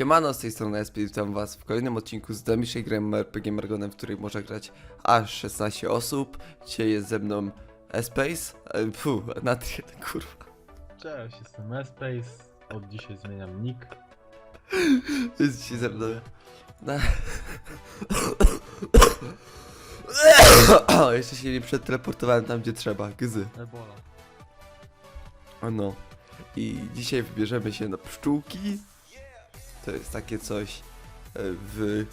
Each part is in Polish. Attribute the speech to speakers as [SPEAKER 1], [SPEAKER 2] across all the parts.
[SPEAKER 1] Siemano, z tej strony SP, witam was w kolejnym odcinku z Damiszej gry RPG Margonem, w której może grać aż 16 osób. Dzisiaj jest ze mną Espace, e, fu, Natriel, kurwa.
[SPEAKER 2] Cześć, jestem Espace. Od dzisiaj zmieniam nick.
[SPEAKER 1] Jest dzisiaj ze mną... Na... o, jeszcze się nie przeteleportowałem tam, gdzie trzeba, gzy.
[SPEAKER 2] Ebola.
[SPEAKER 1] O no. I dzisiaj wybierzemy się na pszczółki. To jest takie coś e, w...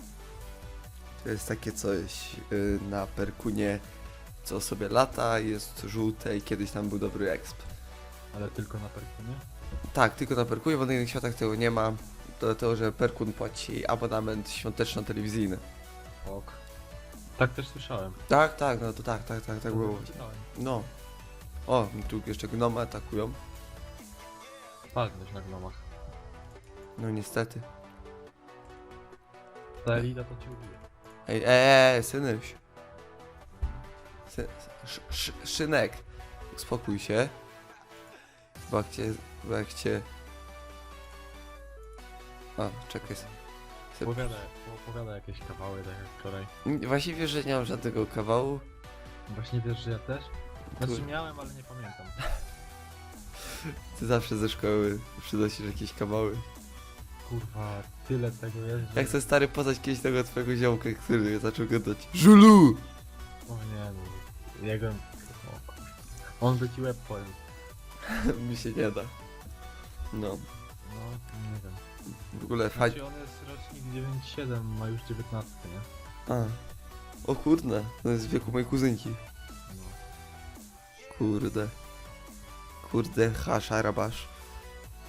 [SPEAKER 1] To jest takie coś e, na perkunie, co sobie lata, jest żółte i kiedyś tam był dobry exp.
[SPEAKER 2] Ale tylko na perkunie?
[SPEAKER 1] Tak, tylko na perkunie, bo na innych światach tego nie ma. Dlatego, że perkun płaci abonament świąteczno-telewizyjny.
[SPEAKER 2] Ok. Tak też słyszałem.
[SPEAKER 1] Tak, tak, no to tak, tak, tak, tak było. No. O, tu jeszcze gnomy atakują.
[SPEAKER 2] Padnąć na gnomach.
[SPEAKER 1] No niestety.
[SPEAKER 2] Ta Elida to ci ubije.
[SPEAKER 1] Ej, ej, synuś. Sy, sz, sz, szynek. Uspokój się. Cię, jak cię... A, czekaj. se-
[SPEAKER 2] Opowiadaj, opowiadaj jakieś kawały, tak jak wczoraj.
[SPEAKER 1] Właśnie wiesz, że nie mam żadnego kawału.
[SPEAKER 2] Właśnie wiesz, że ja też? Znaczy
[SPEAKER 1] Kur-
[SPEAKER 2] miałem, ale nie pamiętam.
[SPEAKER 1] Ty zawsze ze szkoły przynosisz jakieś kawały.
[SPEAKER 2] Kurwa, tyle tego jest, że...
[SPEAKER 1] Jak chcę stary poznać kiedyś tego twojego ziomka, który zaczął gadać Żulu!
[SPEAKER 2] O nie, no. Jego... O, kurwa. On by ci łeb powiem.
[SPEAKER 1] Mi się nie da. No,
[SPEAKER 2] No, nie wiem.
[SPEAKER 1] w ogóle fajnie.
[SPEAKER 2] Znaczy on jest rocznik 97, ma już 19, nie?
[SPEAKER 1] A. O kurde, to jest w wieku mojej kuzynki.
[SPEAKER 2] No.
[SPEAKER 1] Kurde. Kurde, hasza, rabasz.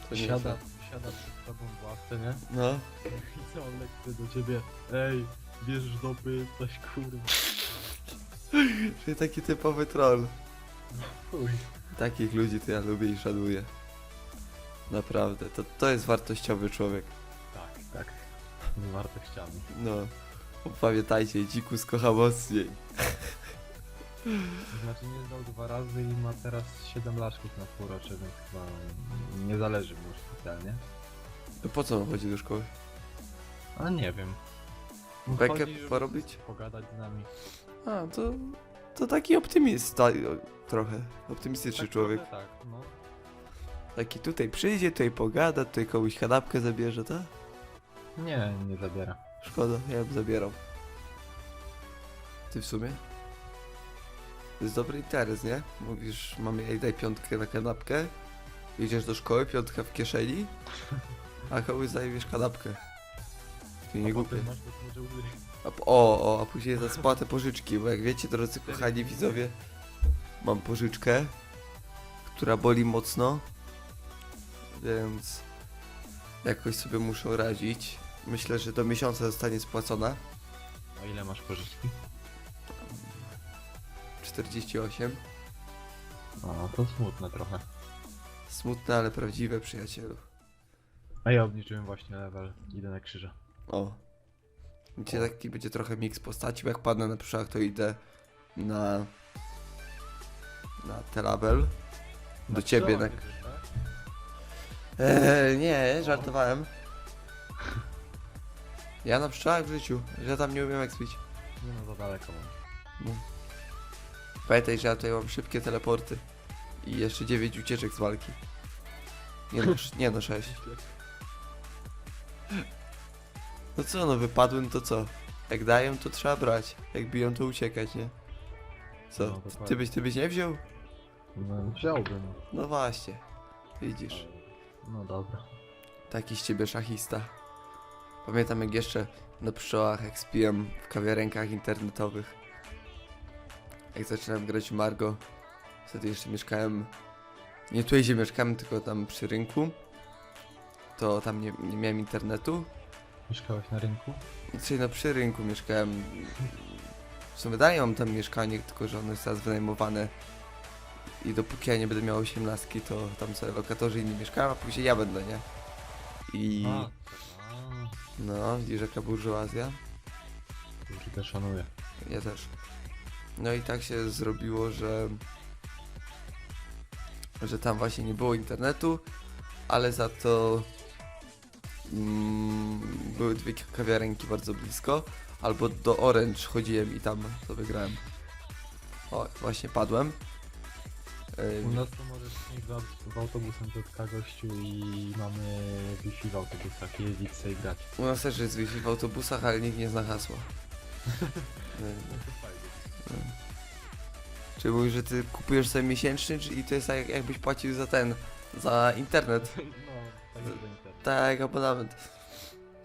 [SPEAKER 1] To nie
[SPEAKER 2] Siada, siada przed tobą w ławce, nie?
[SPEAKER 1] No.
[SPEAKER 2] I co, lekce do ciebie, ej, bierzesz dopy, coś kurwa.
[SPEAKER 1] Czyli taki typowy troll.
[SPEAKER 2] Chuj.
[SPEAKER 1] Takich ludzi to ja lubię i szanuję. Naprawdę, to, to jest wartościowy człowiek.
[SPEAKER 2] Tak, tak. Z wartościami.
[SPEAKER 1] No. Pamiętajcie, dzikus kocha mocniej.
[SPEAKER 2] Znaczy nie zdał dwa razy i ma teraz 7 laszków na półrocze, więc chyba nie zależy mu już specjalnie.
[SPEAKER 1] To po co on chodzi do szkoły?
[SPEAKER 2] A nie wiem.
[SPEAKER 1] Bekę
[SPEAKER 2] Chodzi, żeby
[SPEAKER 1] porobić?
[SPEAKER 2] Pogadać z nami.
[SPEAKER 1] A, to, to taki optymista trochę. Optymistyczny
[SPEAKER 2] Tak
[SPEAKER 1] człowiek.
[SPEAKER 2] trochę Tak, no.
[SPEAKER 1] Taki tutaj przyjdzie, tutaj pogada, tutaj komuś kanapkę zabierze, tak?
[SPEAKER 2] Nie, nie zabiera.
[SPEAKER 1] Szkoda, ja bym zabierał. Ty w sumie? To jest dobry interes, nie? Mówisz, mamy jej daj piątkę na kanapkę, idziesz do szkoły, piątka w kieszeni, a komuś zajmiesz kanapkę. Ty nie głupie.
[SPEAKER 2] potem masz to może łzy.
[SPEAKER 1] A, p- o, o, a później za spłatę pożyczki, bo jak wiecie, drodzy kochani widzowie, mam pożyczkę, która boli mocno, więc jakoś sobie muszę radzić. Myślę, że do miesiąca zostanie spłacona.
[SPEAKER 2] A ile masz pożyczki?
[SPEAKER 1] 48.
[SPEAKER 2] A, to smutne trochę.
[SPEAKER 1] Smutne, ale prawdziwe, przyjacielu.
[SPEAKER 2] A ja obniżyłem właśnie level, idę na krzyża.
[SPEAKER 1] O. Dzisiaj taki będzie trochę miks postaci, bo jak padnę na przyszłych, to idę na... na Telabel. Do ciebie na...
[SPEAKER 2] tak?
[SPEAKER 1] Eee, nie, żartowałem. Ja na pszczołach w życiu, że tam nie umiem ekspić.
[SPEAKER 2] Nie no, za daleko mam.
[SPEAKER 1] No. Pamiętaj, że ja tutaj mam szybkie teleporty. I jeszcze 9 ucieczek z walki. Nie no, sz- nie no 6. No co, no wypadły, no to co? Jak dają, to trzeba brać. Jak biją, to uciekać, nie? Co?
[SPEAKER 2] No,
[SPEAKER 1] ty, byś, ty byś nie wziął?
[SPEAKER 2] No, wziąłbym.
[SPEAKER 1] No właśnie. Widzisz.
[SPEAKER 2] No dobra.
[SPEAKER 1] Taki z ciebie szachista. Pamiętam jak jeszcze na pszczołach ekspiłem w kawiarenkach internetowych. Jak zaczynałem grać w Margo, wtedy jeszcze mieszkałem, nie tutaj gdzie mieszkałem, tylko tam przy rynku. To tam nie, nie miałem internetu.
[SPEAKER 2] Mieszkałeś na rynku?
[SPEAKER 1] Czyli no przy rynku mieszkałem. W sumie dalej mam tam mieszkanie, tylko że ono jest teraz wynajmowane. I dopóki ja nie będę miał 18, to tam sobie lokatorzy inni mieszkają, a później ja będę, nie? I...
[SPEAKER 2] A, a,
[SPEAKER 1] No, widzisz jaka burżuazja?
[SPEAKER 2] kurczę, też szanuję.
[SPEAKER 1] Ja też. No i tak się zrobiło, że że tam właśnie nie było internetu, ale za to mm, były dwie kawiarenki bardzo blisko, albo do Orange chodziłem i tam to wygrałem. O, właśnie padłem.
[SPEAKER 2] U nas to możesz grać w autobusem do gościu i mamy Wi-Fi w autobusach, jeździć sobie grać.
[SPEAKER 1] U nas też jest Wi-Fi w autobusach, ale nikt nie zna hasła.
[SPEAKER 2] No to fajnie.
[SPEAKER 1] Czy mówisz, że ty kupujesz sobie miesięczny, czy- i to jest tak jakbyś płacił za ten, za internet?
[SPEAKER 2] No, tak jest internet.
[SPEAKER 1] Tak, abonament.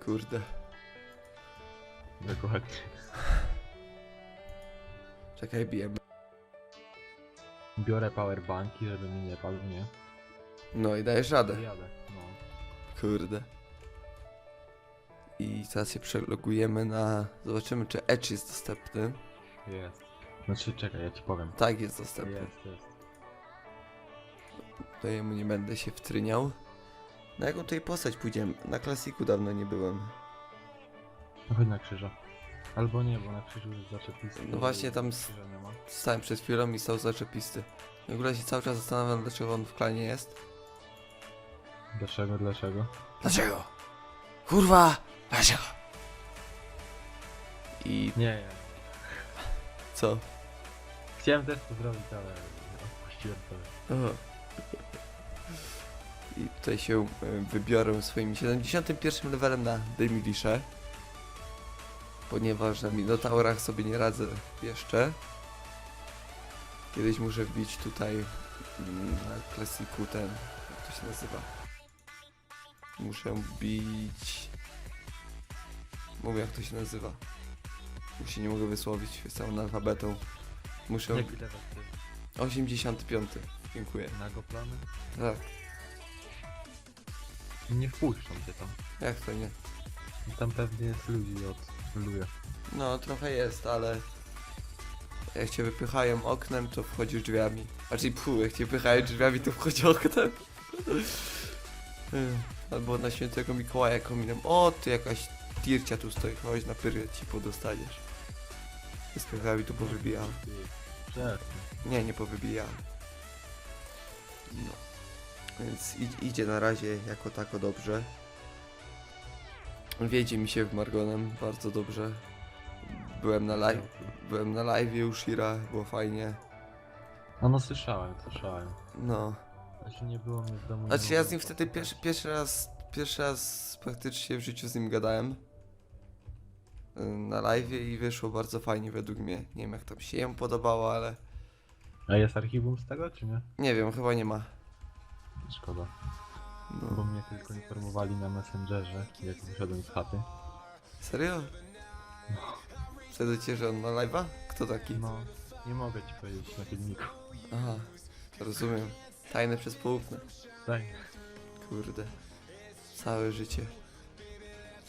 [SPEAKER 1] Kurde.
[SPEAKER 2] Dokładnie.
[SPEAKER 1] Czekaj, bijemy.
[SPEAKER 2] Biorę powerbanki, żeby mi nie padł, nie?
[SPEAKER 1] No i dajesz radę.
[SPEAKER 2] Jadę, no.
[SPEAKER 1] Kurde. I teraz się przelogujemy na... Zobaczymy, czy Edge jest dostępny.
[SPEAKER 2] Jest. Znaczy, czekaj, ja ci powiem.
[SPEAKER 1] Tak, jest dostępny.
[SPEAKER 2] Jest, jest.
[SPEAKER 1] To jemu nie będę się wtryniał. Na jaką tutaj postać pójdziemy? Na klasiku dawno nie byłem.
[SPEAKER 2] No chodź na krzyża. Albo nie, bo na krzyżu jest zaczepisty.
[SPEAKER 1] No właśnie, tam s-
[SPEAKER 2] Krzyża nie ma.
[SPEAKER 1] Stałem przed chwilą i stał zaczepisty. W ogóle się cały czas zastanawiam, dlaczego on w klanie jest.
[SPEAKER 2] Dlaczego, dlaczego?
[SPEAKER 1] Dlaczego? Kurwa! Dlaczego? I
[SPEAKER 2] Nie, nie.
[SPEAKER 1] co?
[SPEAKER 2] Chciałem też to zrobić, ale odpuściłem to.
[SPEAKER 1] Aha. Tutaj się e, wybiorę swoim 71 levelem na Demilisze. Ponieważ na Minotaurach sobie nie radzę jeszcze. Kiedyś muszę wbić tutaj mm, na klasiku ten, jak to się nazywa. Muszę wbić... Mówię jak to się nazywa. Już się nie mogę wysłowić, jestem analfabetą. Muszę...
[SPEAKER 2] Jaki level ty?
[SPEAKER 1] 85. Dziękuję.
[SPEAKER 2] Nago plany?
[SPEAKER 1] Tak,
[SPEAKER 2] Nie wpuszczą cię tam.
[SPEAKER 1] jak to nie?
[SPEAKER 2] Tam pewnie jest ludzi od Luja.
[SPEAKER 1] No, trochę jest, ale jak cię wypychają oknem, to wchodzisz drzwiami. Znaczy, pfu, jak cię pychają drzwiami, to wchodzi oknem. Albo na świętego Mikołaja kominem. O, ty jakaś tircia tu stoi, chodź na pyrę ci podostaniesz. Z pychami tu powybijał.
[SPEAKER 2] Przestań.
[SPEAKER 1] Nie, nie powybijał. No. Więc idzie na razie jako tako dobrze. Wiedzie mi się w Margonem bardzo dobrze. Byłem na live, byłem na live u Shira, było fajnie.
[SPEAKER 2] No no słyszałem, słyszałem.
[SPEAKER 1] No.
[SPEAKER 2] Znaczy nie było mnie w domu.
[SPEAKER 1] Znaczy ja z nim wtedy pierwszy, pierwszy raz, pierwszy raz praktycznie w życiu z nim gadałem. Na live i wyszło bardzo fajnie według mnie. Nie wiem jak tam się jemu podobało, ale
[SPEAKER 2] A jest archiwum z tego, czy nie?
[SPEAKER 1] nie wiem, chyba nie ma.
[SPEAKER 2] Szkoda. Bo
[SPEAKER 1] No.
[SPEAKER 2] mnie tylko informowali na Messengerze, jak wyszedłem z chaty.
[SPEAKER 1] Serio? Wtedy cię, że on ma live'a? Kto taki?
[SPEAKER 2] No, nie mogę ci powiedzieć na filmiku.
[SPEAKER 1] Aha, rozumiem. Tajne przez poufne.
[SPEAKER 2] Daj.
[SPEAKER 1] Kurde. Całe życie.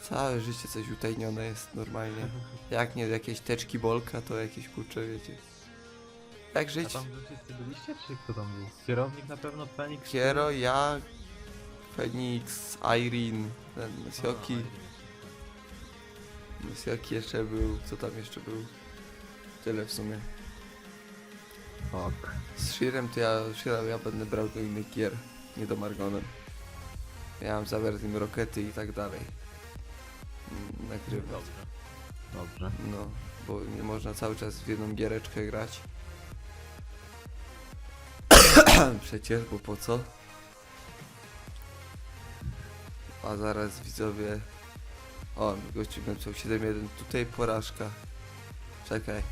[SPEAKER 1] Całe życie coś utajnione jest normalnie. Jak nie jakieś teczki bolka, to jakieś kurcze wiecie. Jak
[SPEAKER 2] A
[SPEAKER 1] żyć?
[SPEAKER 2] tam wy wszyscy byliście, czy kto tam był? Kierownik na pewno, Fenix?
[SPEAKER 1] Kiero, ja, Phoenix, Irene, ten Mesjoki. Mesjoki jeszcze był, co tam jeszcze był? Tyle w sumie.
[SPEAKER 2] Fuck.
[SPEAKER 1] Z Shirem to ja, Shira ja będę brał do innych gier, nie do Margonem. Ja mam zamiar z nim rokety i tak dalej. Mm, Nagrywać.
[SPEAKER 2] Dobrze. Dobrze.
[SPEAKER 1] No, bo nie można cały czas w jedną giereczkę grać. Przecież, bo po co? A zaraz widzowie... O, gościu napisał 7-1, tutaj porażka. Czekaj.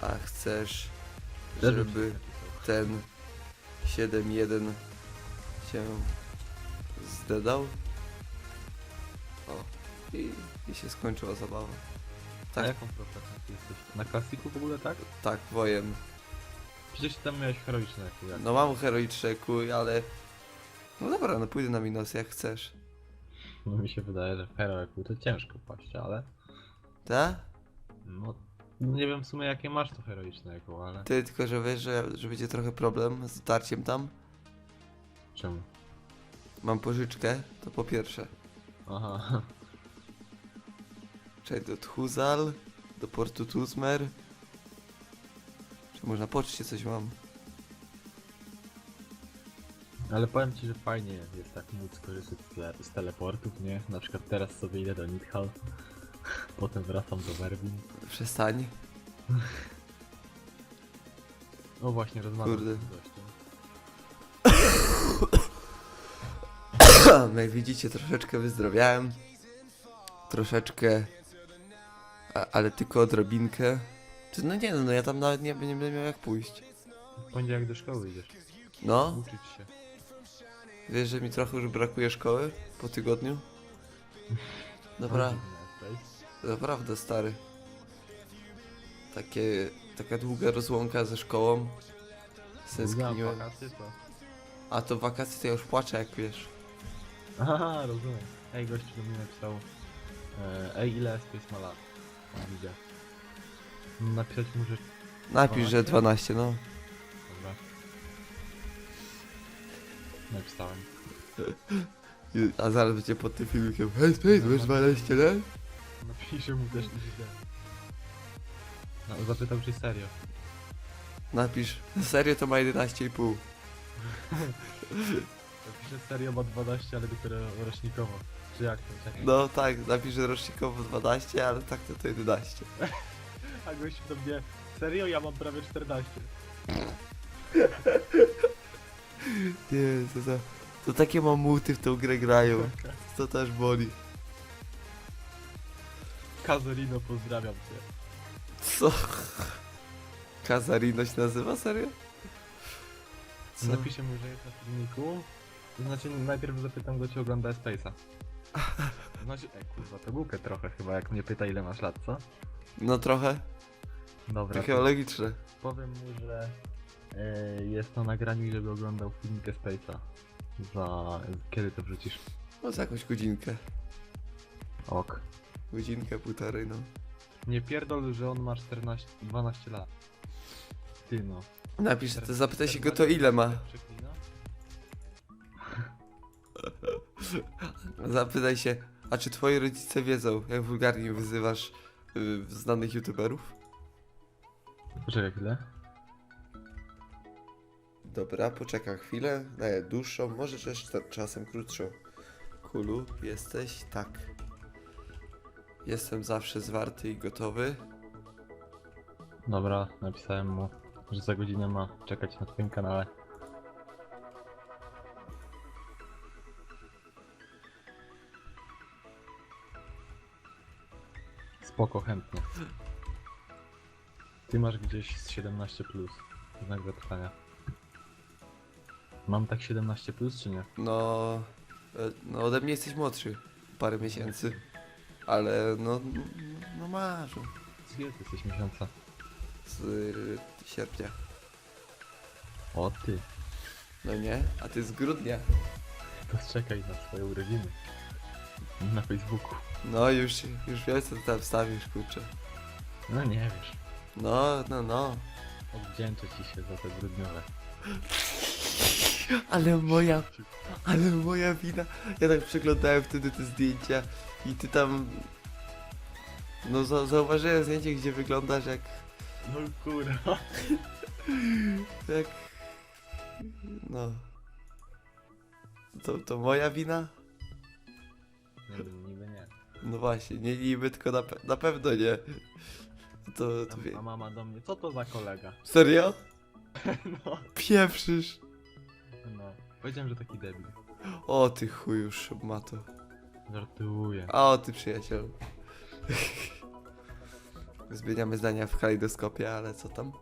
[SPEAKER 1] A chcesz, żeby ten 7-1 się zdedał? O, i, i się skończyła zabawa.
[SPEAKER 2] A
[SPEAKER 1] Tak,
[SPEAKER 2] jaką profesję jesteś? Na klasiku w ogóle tak?
[SPEAKER 1] tak, wojem.
[SPEAKER 2] Przecież ty tam miałeś heroiczne jak jak.
[SPEAKER 1] No mam heroiczne kuj, ale... No dobra, no pójdę na minus jak chcesz.
[SPEAKER 2] No mi się wydaje, że w heroiku to ciężko paść, ale...
[SPEAKER 1] Tak?
[SPEAKER 2] No... Nie wiem w sumie jakie masz to heroiczne jako, ale...
[SPEAKER 1] Ty tylko, że wiesz, że, że będzie trochę problem z dotarciem tam.
[SPEAKER 2] Czemu?
[SPEAKER 1] Mam pożyczkę, to po pierwsze.
[SPEAKER 2] Aha.
[SPEAKER 1] Czekaj, do Tchuzal, do portu Tuzmer. Można poczcie coś mam?
[SPEAKER 2] Ale powiem ci, że fajnie jest tak móc korzystać z, te- z teleportów, nie? Na przykład teraz sobie idę do Nidhal, potem wracam do Werbin.
[SPEAKER 1] Przestań.
[SPEAKER 2] O właśnie, rozmawiam
[SPEAKER 1] Kurde.
[SPEAKER 2] z tym gościem.
[SPEAKER 1] Jak widzicie, troszeczkę wyzdrowiałem. Troszeczkę. A, ale tylko odrobinkę. Czy no nie no, no ja tam nawet nie, nie będę miał jak pójść.
[SPEAKER 2] W poniedziałek do szkoły idziesz.
[SPEAKER 1] No,
[SPEAKER 2] Uczyć się.
[SPEAKER 1] wiesz, że mi trochę już brakuje szkoły po tygodniu? Dobra, naprawdę stary. Takie, taka długa rozłąka ze szkołą.
[SPEAKER 2] To...
[SPEAKER 1] A to wakacje to ja już płaczę jak wiesz.
[SPEAKER 2] Aha, rozumiem. Ej, gościu do mnie napisał. E, ej, ile Space ma lat? Widzę. Napisać mu, że...
[SPEAKER 1] Napisz, że 12, no.
[SPEAKER 2] Dobra. Napisałem.
[SPEAKER 1] I- A zaraz będzie pod tym filmikiem. Hej, Space, masz 12 lat?
[SPEAKER 2] Napiszę mu też nie No, zapytał czy serio.
[SPEAKER 1] Napisz, serio to ma 11,5.
[SPEAKER 2] Napiszę serio ma 12, ale dopiero rocznikowo. Czy jak to? Czekaj.
[SPEAKER 1] No tak, napisz, że rocznikowo 12, ale tak to to 11.
[SPEAKER 2] A gościu do mnie, serio ja mam prawie 14.
[SPEAKER 1] Nie, to, to, to takie mamuty w tą grę grają. To też boli.
[SPEAKER 2] Kazorino, pozdrawiam cię.
[SPEAKER 1] Co? Kazarino się nazywa, serio? Co?
[SPEAKER 2] Napiszę mu, że jest na filmiku. To znaczy najpierw zapytam go, czy ogląda Space'a. Znaczy, ej kurwa, to głupie trochę chyba, jak mnie pyta ile masz lat, co?
[SPEAKER 1] No trochę,
[SPEAKER 2] Dobra, to powiem mu, że e, jest na nagraniu żeby oglądał filmikę Space'a. Za... kiedy to wrzucisz?
[SPEAKER 1] No za jakąś godzinkę.
[SPEAKER 2] Ok.
[SPEAKER 1] Godzinkę, półtorej, no.
[SPEAKER 2] Nie pierdol, że on ma 14, 12 lat. Ty no.
[SPEAKER 1] Napisz, to zapytaj się go to ile ma.
[SPEAKER 2] Przeklina?
[SPEAKER 1] Zapytaj się, a czy twoi rodzice wiedzą, jak wulgarnie wyzywasz y, znanych youtuberów?
[SPEAKER 2] Poczekaj chwilę.
[SPEAKER 1] Dobra, poczekam chwilę, daję dłuższą, może też cza- czasem krótszą. Kulu, jesteś? Tak. Jestem zawsze zwarty i gotowy.
[SPEAKER 2] Dobra, napisałem mu, że za godzinę ma czekać na twoim kanale. Spoko, chętnie. Ty masz gdzieś z 17 plus. Znak zapytania. Mam tak 17 plus czy nie?
[SPEAKER 1] No, e, no ode mnie jesteś młodszy, parę miesięcy. Ale no, no masz, no,
[SPEAKER 2] Z ile ty jesteś miesiąca?
[SPEAKER 1] z y, sierpnia.
[SPEAKER 2] O ty,
[SPEAKER 1] No nie? A ty z grudnia.
[SPEAKER 2] to czekaj na swoje urodziny. Na Facebooku.
[SPEAKER 1] No już, już wiem co ty tam wstawisz, kurczę.
[SPEAKER 2] No nie wiesz.
[SPEAKER 1] No, no, no.
[SPEAKER 2] Odwdzięczę ci się za te grudniowe.
[SPEAKER 1] Ale moja, ale moja wina. Ja tak przeglądałem wtedy te zdjęcia i ty tam... No za, zauważyłem zdjęcie, gdzie wyglądasz jak...
[SPEAKER 2] No kurwa.
[SPEAKER 1] jak... No... To, to moja wina?
[SPEAKER 2] Nie, niby nie.
[SPEAKER 1] No właśnie, nie niby, tylko na, pe- na pewno nie. To, to wie...
[SPEAKER 2] A, mama do mnie, co to za kolega?
[SPEAKER 1] Serio?
[SPEAKER 2] No.
[SPEAKER 1] Pieprzysz.
[SPEAKER 2] No. Powiedziałem, że taki debil.
[SPEAKER 1] O ty chuju mato.
[SPEAKER 2] Żartuję.
[SPEAKER 1] A o ty przyjaciel. Zmieniamy zdania w kalejdoskopie, ale co tam?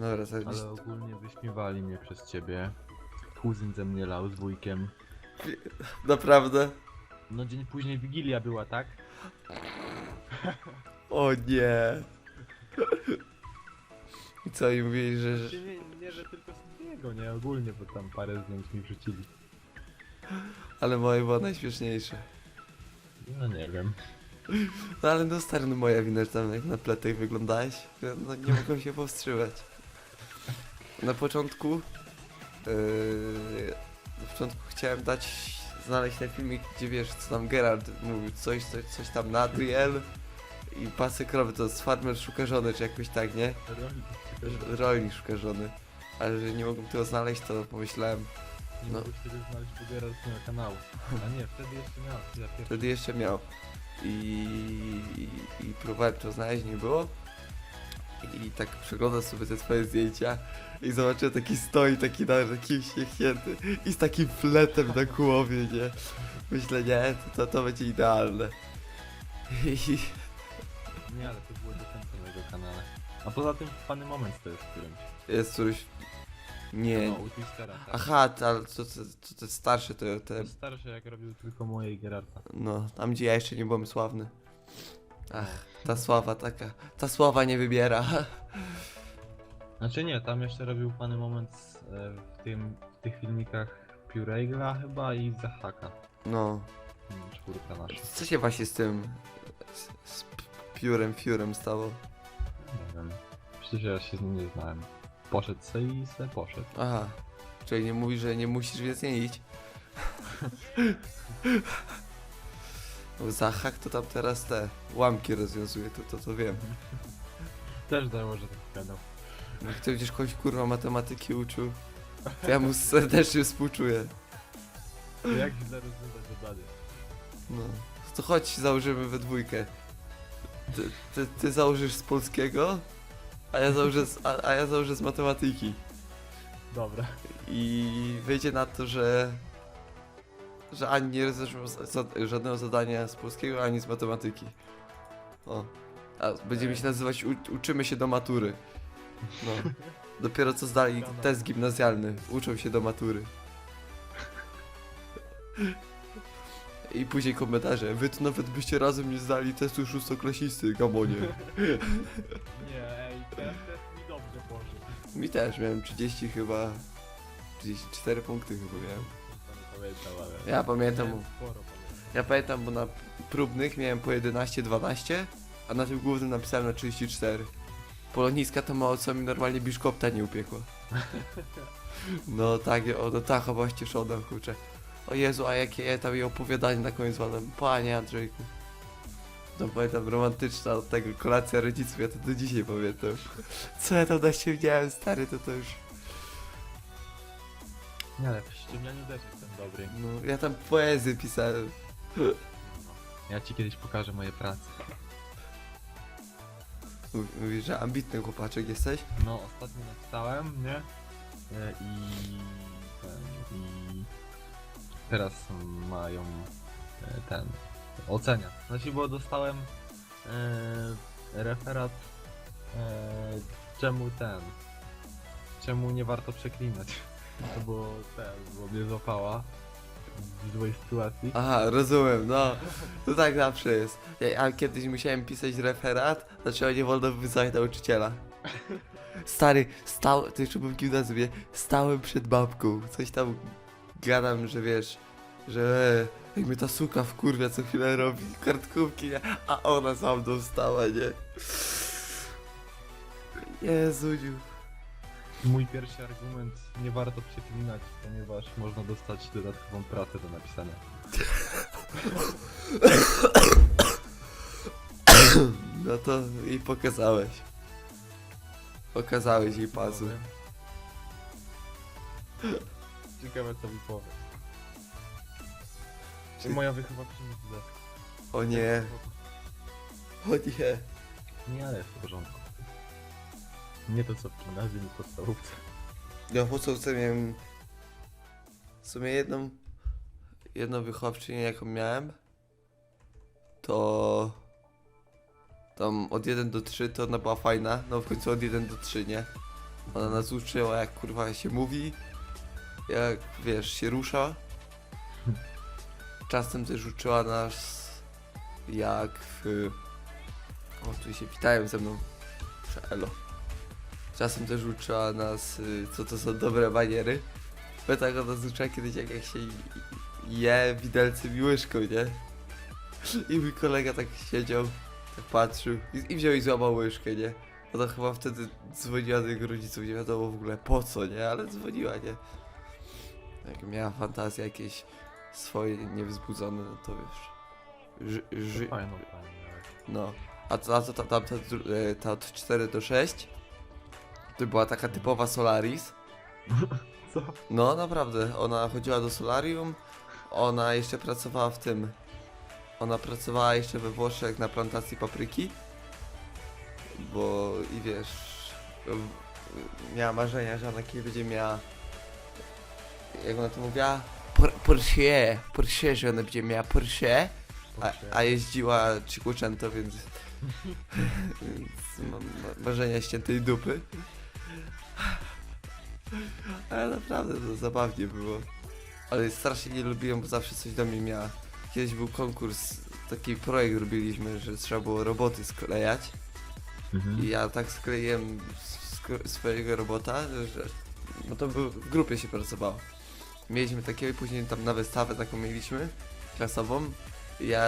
[SPEAKER 1] Dobra, to
[SPEAKER 2] Ale ogólnie wyśmiewali mnie przez ciebie. Kuzyn ze mnie lał z wujkiem.
[SPEAKER 1] naprawdę?
[SPEAKER 2] No dzień później Wigilia była, tak?
[SPEAKER 1] O nie. I co i mówili, że, że...
[SPEAKER 2] Nie, nie, że tylko z niego, nie? Ogólnie, bo tam parę zdjęć mi wrzucili.
[SPEAKER 1] Ale moje było najśmieszniejsze.
[SPEAKER 2] No nie wiem.
[SPEAKER 1] No ale no stary, no moja wina, że tam jak na pletek wyglądałeś. No nie mogłem się powstrzymać. Na początku... Yy, na początku chciałem dać... Znaleźć ten filmik, gdzie wiesz, co tam Gerard mówił, coś, coś, coś tam Nadriel i pasy krowy, to z farmer szuka żony, czy jakoś tak, nie? Rolnik szuka żony. ale że nie mogłem tego znaleźć, to pomyślałem,
[SPEAKER 2] Nie
[SPEAKER 1] No.
[SPEAKER 2] mogłeś wtedy znaleźć Geraltnego kanału. A nie, wtedy jeszcze miał,
[SPEAKER 1] wtedy jeszcze miał. I, i, i próbowałem to znaleźć, nie było. I tak przeglądam sobie te twoje zdjęcia i zobaczyłem taki stoi, taki na taki uśmiechnięty i z takim fletem na głowie, nie? Myślę, nie, to, to, to będzie idealne. I,
[SPEAKER 2] Nie, ale to było defensy na jego kanale. A poza tym fany moment to jest w którymś.
[SPEAKER 1] jest któryś... Nie.
[SPEAKER 2] No, u Twistera. Tak.
[SPEAKER 1] Aha, to, ale to, to, to, to starsze, to
[SPEAKER 2] To
[SPEAKER 1] te...
[SPEAKER 2] jest starsze jak robił tylko moje i Gerarta.
[SPEAKER 1] No, tam gdzie ja jeszcze nie byłem sławny. Ach, ta sława taka... Ta sława nie wybiera.
[SPEAKER 2] Znaczy nie, tam jeszcze robił fany moment z, e, w, tym, w tych filmikach Pureigla chyba i Zahaka.
[SPEAKER 1] No.
[SPEAKER 2] Mm, Czwórka nasza.
[SPEAKER 1] Co się właśnie z tym... z, z piórem, fiurem stało?
[SPEAKER 2] Nie wiem. Przecież ja się z nim nie znałem. Poszedł se i se poszedł.
[SPEAKER 1] Aha. Czyli nie mówisz, że nie musisz więcej iść? No, Zachak to tam teraz te łamki rozwiązuje, to, to, to wiem.
[SPEAKER 2] Też dało, że tak gadał.
[SPEAKER 1] Jak ty będziesz kogoś kurwa matematyki uczył, to ja mu serdecznie współczuję.
[SPEAKER 2] Jak źle rozwiązać zadanie?
[SPEAKER 1] No. To chodź założymy we dwójkę. Ty, ty, ty założysz z polskiego, a ja założę z, a, a ja założę z matematyki.
[SPEAKER 2] Dobra.
[SPEAKER 1] I wyjdzie na to, że że ani nie za- żadnego zadania z polskiego, ani z matematyki. O. A będziemy się nazywać u, uczymy się do matury. No. Dopiero co zdali test gimnazjalny. Uczą się do matury. I później komentarze. Wy to nawet byście razem nie zdali testu szóstoklasisty, gamonie.
[SPEAKER 2] Nie, ej, ten test mi dobrze poszedł.
[SPEAKER 1] Mi też, miałem 30 chyba... 34 punkty chyba miałem.
[SPEAKER 2] Pamiętam, ale...
[SPEAKER 1] Ja pamiętam,
[SPEAKER 2] Miałem sporo pamiętam.
[SPEAKER 1] ja pamiętam, bo na próbnych miałem po 11-12, a na tym głównym napisałem na 34. Poloniska to mało co mi normalnie biszkopta nie upiekła. No tak, o, no tak, chyba cieszona, kurczę. O Jezu, a jakie ja tam jej opowiadanie na koniec wadam. Panie Andrzejku. No pamiętam, romantyczna od tego kolacja rodziców, ja to do dzisiaj pamiętam. Co ja tam na siebie miałem, stary, to to już...
[SPEAKER 2] Nie, ale w ściemnianiu też jestem dobry.
[SPEAKER 1] No, ja tam poezję pisałem.
[SPEAKER 2] Ja ci kiedyś pokażę moje prace.
[SPEAKER 1] Mów- Mówisz, że ambitny chłopaczek jesteś?
[SPEAKER 2] No, ostatnio napisałem, nie? E, I... Ten, I... Teraz mają e, ten... Ocenia. Znaczy, bo dostałem e, referat e, czemu ten... Czemu nie warto przeklinać. To było ten, bo mnie złapała w złej sytuacji.
[SPEAKER 1] Aha, rozumiem, no. To tak zawsze jest. Ja, ja kiedyś musiałem pisać referat, dlaczego nie wolno wyzwać nauczyciela. Stary, stał, to jeszcze był w gimnazjum, stałem przed babką, coś tam gadam, że wiesz, że jak mnie ta suka wkurwia co chwilę robi kartkówki, nie? A ona za mną stała, nie? Jezudziu.
[SPEAKER 2] Mój pierwszy argument, nie warto przeklinać, ponieważ można dostać dodatkową pracę do napisania.
[SPEAKER 1] No to i pokazałeś. Pokazałeś jej pazur.
[SPEAKER 2] Ciekawe co mi powie. Czy moja wychowawczyni źle?
[SPEAKER 1] O nie, o nie.
[SPEAKER 2] Nie, ale jest w porządku. Nie to co w gimnazjum i podstawówce.
[SPEAKER 1] Ja po co chcę miałem w sumie jedną jedną wychowczynię jaką miałem. To tam od 1 do 3 to ona była fajna, no w końcu od 1 do 3 nie? Ona nas uczyła jak kurwa się mówi jak wiesz się rusza. Czasem też uczyła nas jak w... o tu się witają ze mną. Elo Czasem też uczyła nas, y, co to są dobre maniery. Bo tak ona nas uczyła kiedyś, jak, jak się je widelcem i łyżką, nie? I mój kolega tak siedział, tak patrzył i, i wziął i złamał łyżkę, nie? Ona chyba wtedy dzwoniła do jego rodziców, nie wiadomo w ogóle po co, nie? Ale dzwoniła, nie? Jak miała fantazje jakieś swoje niewzbudzone, no to wiesz... Ży, ży, no. A a to ta, ta, ta, dru- e, ta od 4 do 6 to była taka typowa Solaris.
[SPEAKER 2] Co?
[SPEAKER 1] No naprawdę, ona chodziła do solarium, ona jeszcze pracowała w tym. Ona pracowała jeszcze we Włoszech na plantacji papryki. Bo i wiesz, w- miała marzenia, że ona kiedyś będzie miała. Jak ona to mówiła? Por- Porsche, Porsche, że ona będzie miała Porsche, a, a jeździła Cinquecento, więc, więc ma, ma, marzenia ściętej dupy. Ale naprawdę to zabawnie było. Ale strasznie nie lubiłem, bo zawsze coś do mnie miała. Kiedyś był konkurs, taki projekt robiliśmy, że trzeba było roboty sklejać.
[SPEAKER 2] Mhm.
[SPEAKER 1] I ja tak skleiłem sk- swojego robota, że. No to był, w grupie się pracowało. Mieliśmy takiego i później tam na wystawę taką mieliśmy, klasową. I Ja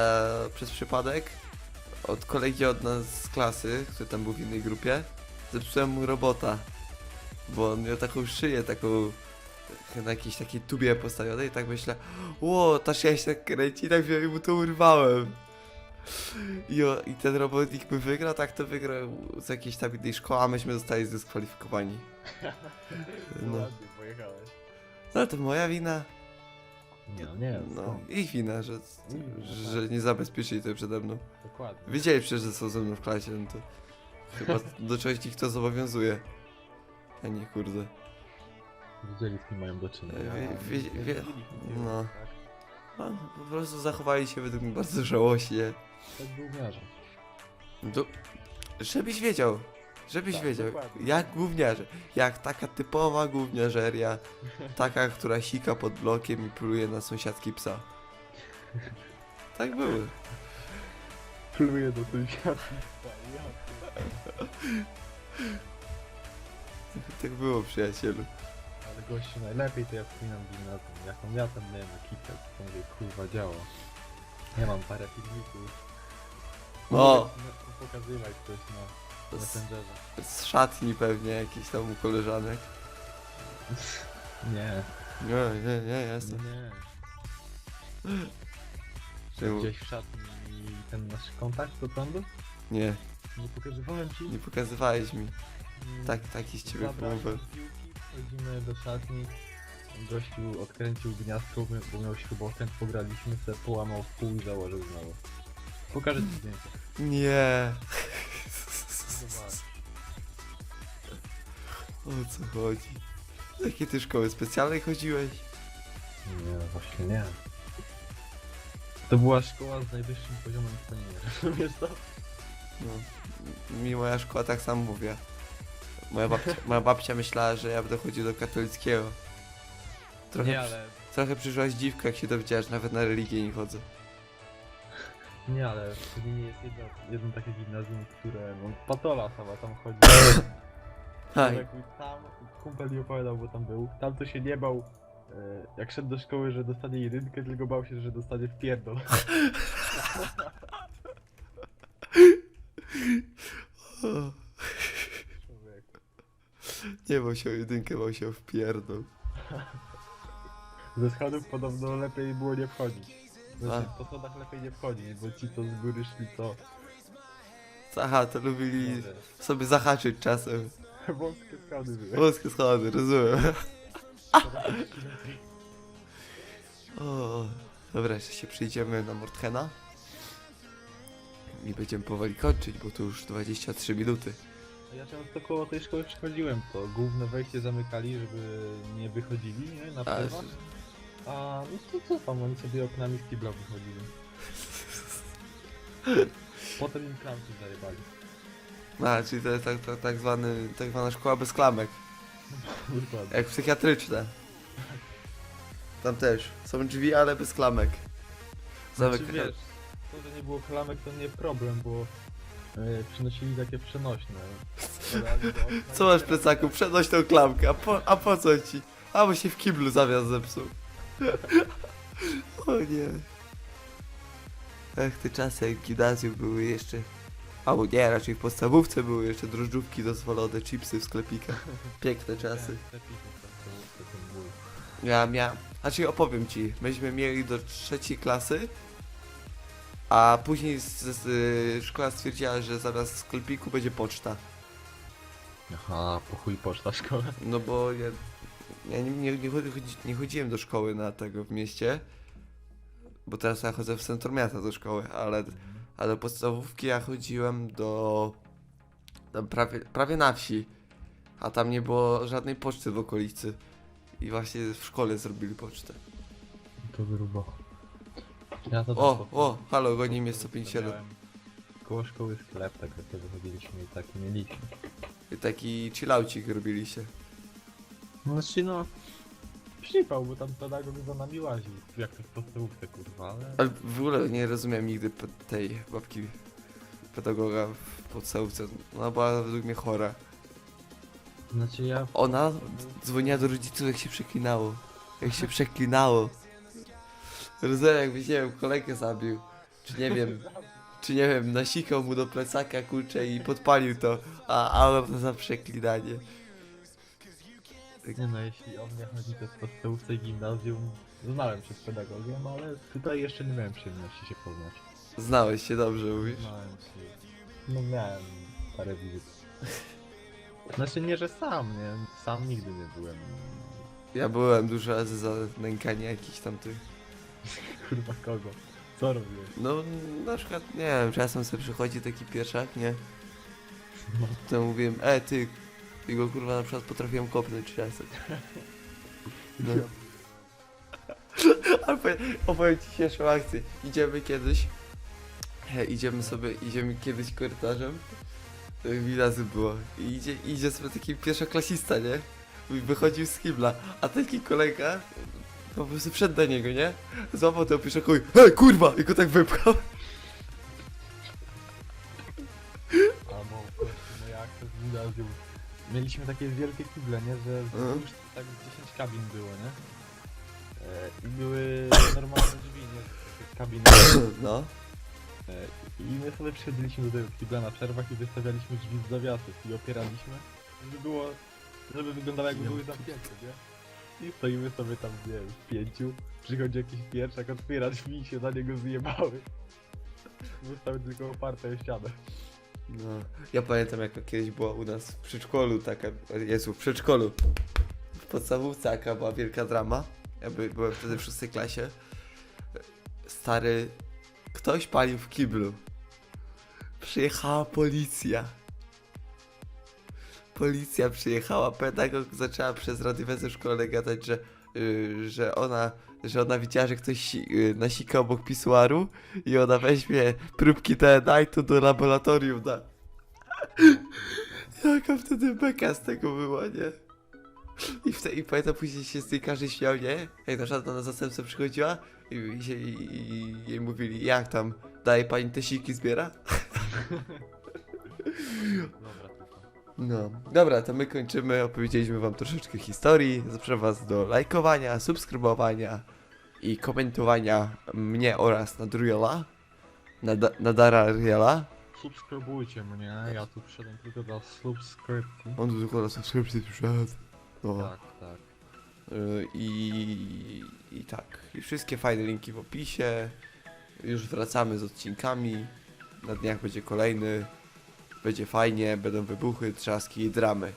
[SPEAKER 1] przez przypadek od kolegi od nas z klasy, który tam był w innej grupie, zepsułem mu robota. Bo on miał taką szyję, taką na jakiejś takiej tubie postawionej i tak myślę, ło, ta szyja się tak kręci tak wziąłem i mu to urwałem. I, o, I ten robotnik by wygrał, tak to wygrał z jakiejś tam innej szkoły, a myśmy zostali zdyskwalifikowani.
[SPEAKER 2] No.
[SPEAKER 1] No.
[SPEAKER 2] Ładnie pojechałeś.
[SPEAKER 1] No to moja wina.
[SPEAKER 2] Nie, no nie,
[SPEAKER 1] No,
[SPEAKER 2] skąd?
[SPEAKER 1] ich wina, że,
[SPEAKER 2] wina,
[SPEAKER 1] że nie zabezpieczyli to przede mną.
[SPEAKER 2] Dokładnie.
[SPEAKER 1] Wiedzieli przecież, że są ze mną w klasie, no to chyba do czegoś ich to zobowiązuje. A nie kurde.
[SPEAKER 2] Wiedzieli z kim mają do czynienia.
[SPEAKER 1] Wie- wie- wie- no.
[SPEAKER 2] tak?
[SPEAKER 1] Po prostu zachowali się według mnie bardzo żałośnie.
[SPEAKER 2] Tak gówniarze.
[SPEAKER 1] To, żebyś wiedział, żebyś
[SPEAKER 2] Tak,
[SPEAKER 1] wiedział,
[SPEAKER 2] dokładnie.
[SPEAKER 1] jak gówniarze, jak taka typowa gówniarzeria, taka, która sika pod blokiem i pluje na sąsiadki psa. Tak było.
[SPEAKER 2] Pluję do siatki.
[SPEAKER 1] Tak było, przyjacielu.
[SPEAKER 2] Ale gościu, najlepiej to ja wspominam gimnazjum. Jaką ja tam miałem ekipę, to mówię, kurwa, działa. Ja mam parę filmików.
[SPEAKER 1] No.
[SPEAKER 2] Mogę ci pokazywać coś na
[SPEAKER 1] Z,
[SPEAKER 2] Messengerze.
[SPEAKER 1] z szatni pewnie jakiś tam u koleżanek.
[SPEAKER 2] Nie,
[SPEAKER 1] Nie, nie, nie,
[SPEAKER 2] no
[SPEAKER 1] jasne.
[SPEAKER 2] nie.
[SPEAKER 1] Czemu?
[SPEAKER 2] Gdzieś w szatni ten nasz kontakt do prądu?
[SPEAKER 1] Nie,
[SPEAKER 2] Nie pokazywałem ci?
[SPEAKER 1] nie pokazywałeś mi. Tak, taki z ciebie
[SPEAKER 2] piłki, Chodzimy do szatni. Gościu odkręcił gniazdko, bo miał śrubokręt, pograliśmy se, połamał w pół i założył znowu. Pokażę ci zdjęcie.
[SPEAKER 1] Nie.
[SPEAKER 2] Zobacz.
[SPEAKER 1] O co chodzi? Do jakiej ty szkoły specjalnej chodziłeś?
[SPEAKER 2] Nie, właśnie nie. To była szkoła z najwyższym poziomem spełnienia. Rozumiesz to?
[SPEAKER 1] No, mi moja szkoła tak samo mówiła. Moja babcia, moja babcia myślała, że ja będę chodził do katolickiego. Trochę,
[SPEAKER 2] Nie, ale...
[SPEAKER 1] trochę przyszła zdziwka, jak się dowiedziała, że nawet na religię nie chodzę.
[SPEAKER 2] Nie, ale w Gdyni jest jedno, jedno takie gimnazjum, które... No, patola sama tam chodzi.
[SPEAKER 1] Aj,
[SPEAKER 2] tam kumpel mi opowiadał, bo tam był. Tam to się nie bał, e, jak szedł do szkoły, że dostanie jedynkę, tylko bał się, że dostanie w pierdol.
[SPEAKER 1] nie bał się o jedynkę, bał się o wpierdol.
[SPEAKER 2] Ze schodów podobno lepiej było nie wchodzić. Znaczy, po schodach lepiej nie wchodzić, bo ci co z góry szli to...
[SPEAKER 1] Aha, to lubili sobie zahaczyć czasem.
[SPEAKER 2] Wąskie schody były.
[SPEAKER 1] Włoskie schody, rozumiem. O, dobra, jeszcze się przyjdziemy na Mordhena. I będziemy powoli kończyć, bo to już 23 minuty.
[SPEAKER 2] Ja często koło tej szkoły przychodziłem, to główne wejście zamykali, żeby nie wychodzili, nie? Na
[SPEAKER 1] A.
[SPEAKER 2] A no to co tam, oni sobie oknami z kibla wychodzili. Potem im klamki zajebali.
[SPEAKER 1] A, czyli to jest tak, tak, tak, zwany, tak zwana szkoła bez klamek.
[SPEAKER 2] Dokładnie.
[SPEAKER 1] Jak psychiatryczne. Tam też. Są drzwi, ale bez klamek.
[SPEAKER 2] Znaczy,
[SPEAKER 1] Zamyka.
[SPEAKER 2] wiesz, to, że nie było klamek to nie problem, bo e, przynosili takie przenośne.
[SPEAKER 1] Co masz w plecaku? Przenoś tą klamkę. A po, a po co ci? A bo się w kiblu zawias zepsuł. O nie. Ech, te czasy jak w gimnazjum były jeszcze... Albo nie, raczej w podstawówce były jeszcze drożdżówki dozwolone, chipsy w sklepikach. Piękne czasy. Ja miałem... Znaczy opowiem ci, myśmy mieli do trzeciej klasy, a później z, z, y, szkoła stwierdziła, że zaraz w sklepiku będzie poczta.
[SPEAKER 2] Aha, po chuj poszła szkoła.
[SPEAKER 1] No bo ja, ja nie, nie, nie, chodzi, nie chodziłem do szkoły na tego w mieście, bo teraz ja chodzę w centrum miasta do szkoły, ale, ale do podstawówki ja chodziłem do tam prawie, prawie na wsi, a tam nie było żadnej poczty w okolicy i właśnie w szkole zrobili pocztę.
[SPEAKER 2] To grubo. Ja to
[SPEAKER 1] O, o, halo, goni mnie 157.
[SPEAKER 2] miałem Koło szkoły sklep, tak jak to wychodziliśmy i taki mieliśmy.
[SPEAKER 1] I taki chillaucik robiliście.
[SPEAKER 2] Znaczy no... Przypał, bo tam pedagog za nami łaził, jak to w podstawówce kurwa, ale...
[SPEAKER 1] Ale w ogóle nie rozumiem nigdy pe- tej babki pedagoga w podstawówce. Ona była według mnie chora.
[SPEAKER 2] Znaczy ja...
[SPEAKER 1] Ona dzwoniła do rodziców jak się przeklinało. Jak się przeklinało. Nie wiem, kolegę zabił. Czy nie wiem, czy nie wiem, nasikał mu do plecaka kurczę i podpalił to. A, a ona za przeklinanie.
[SPEAKER 2] Nie no, jeśli o mnie chodzi, to w podstawówce gimnazjum znałem przez pedagogię, no ale tutaj jeszcze nie miałem przyjemności się poznać.
[SPEAKER 1] Znałeś się dobrze, mówisz?
[SPEAKER 2] Znałem się. No miałem parę wizyt. Znaczy nie, że sam, nie? Sam nigdy nie byłem.
[SPEAKER 1] Ja byłem dużo razy za nękanie jakichś tam tych.
[SPEAKER 2] Kurwa kogo? Co robiłeś?
[SPEAKER 1] No, na przykład, nie wiem, czasem sobie przychodzi taki pieszak, nie?
[SPEAKER 2] No.
[SPEAKER 1] To mówiłem, e ty, i go kurwa na przykład potrafiłem kopnąć czasem. No. Ale powiem- opowiem ci pierwszą akcję. Idziemy kiedyś, he, idziemy sobie, idziemy kiedyś korytarzem, to mi razy było, i idzie, idzie sobie taki pierwszoklasista, nie? I wychodził z kibla, a taki kolega po prostu wszedł do niego, nie? Złapał tego pieszakowi, hej kurwa! I go tak wypchał.
[SPEAKER 2] Albo no jak to gimnazjum. Mieliśmy takie wielkie kible, nie? Że
[SPEAKER 1] Mhm.
[SPEAKER 2] już tak 10 kabin było, nie? E, I były normalne drzwi, nie? Takie kabiny.
[SPEAKER 1] No.
[SPEAKER 2] E, I my sobie przychodziliśmy do tego kibla na przerwach i wystawialiśmy drzwi z zawiasów i opieraliśmy, żeby było, żeby wyglądało jakby były zamknięte, nie? Stoimy sobie tam, nie wiem, w pięciu, przychodzi jakiś pierwszak, otwiera drzwi i się na niego zjebały. Zostały tylko oparte o ścianę.
[SPEAKER 1] No, ja pamiętam jak kiedyś była u nas w przedszkolu taka, Jezu, w przedszkolu, w podstawówce taka była wielka drama, ja by, byłem wtedy w szóstej klasie, stary, ktoś palił w kiblu, przyjechała policja, policja przyjechała, pedagog zaczęła przez radiowezę szkolne gadać, że, y, że ona, że ona widziała, że ktoś si- y, nasika obok pisuaru i ona weźmie próbki DNA i to do laboratorium da. Jaka wtedy beka z tego była, nie? I, wtedy, I pamiętam później się z tej każdy śmiał, nie? Jak na przykład ona zastępca przychodziła i, i, i, i jej mówili, jak tam, daje pani te siki zbiera?
[SPEAKER 2] Dobra.
[SPEAKER 1] No, dobra, to my kończymy, opowiedzieliśmy wam troszeczkę historii, zapraszam was do lajkowania, subskrybowania i komentowania mnie oraz Nadriela, Nad Nadara Riela.
[SPEAKER 2] Subskrybujcie mnie, ja tu przyszedłem tylko dla subskrypcji.
[SPEAKER 1] On tu tylko na subskrypcji przyszedł. No.
[SPEAKER 2] Tak, tak.
[SPEAKER 1] Y, I, I tak. I wszystkie fajne linki w opisie. Już wracamy z odcinkami. Na dniach będzie kolejny. Będzie fajnie, będą wybuchy, trzaski i dramy.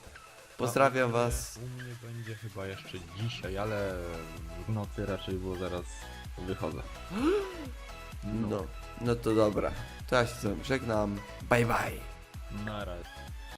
[SPEAKER 1] Pozdrawiam
[SPEAKER 2] u
[SPEAKER 1] was.
[SPEAKER 2] U mnie będzie chyba jeszcze dzisiaj, ale w nocy raczej, bo zaraz wychodzę.
[SPEAKER 1] No, no to dobra. To ja się z wami żegnam. Bye bye.
[SPEAKER 2] Na razie.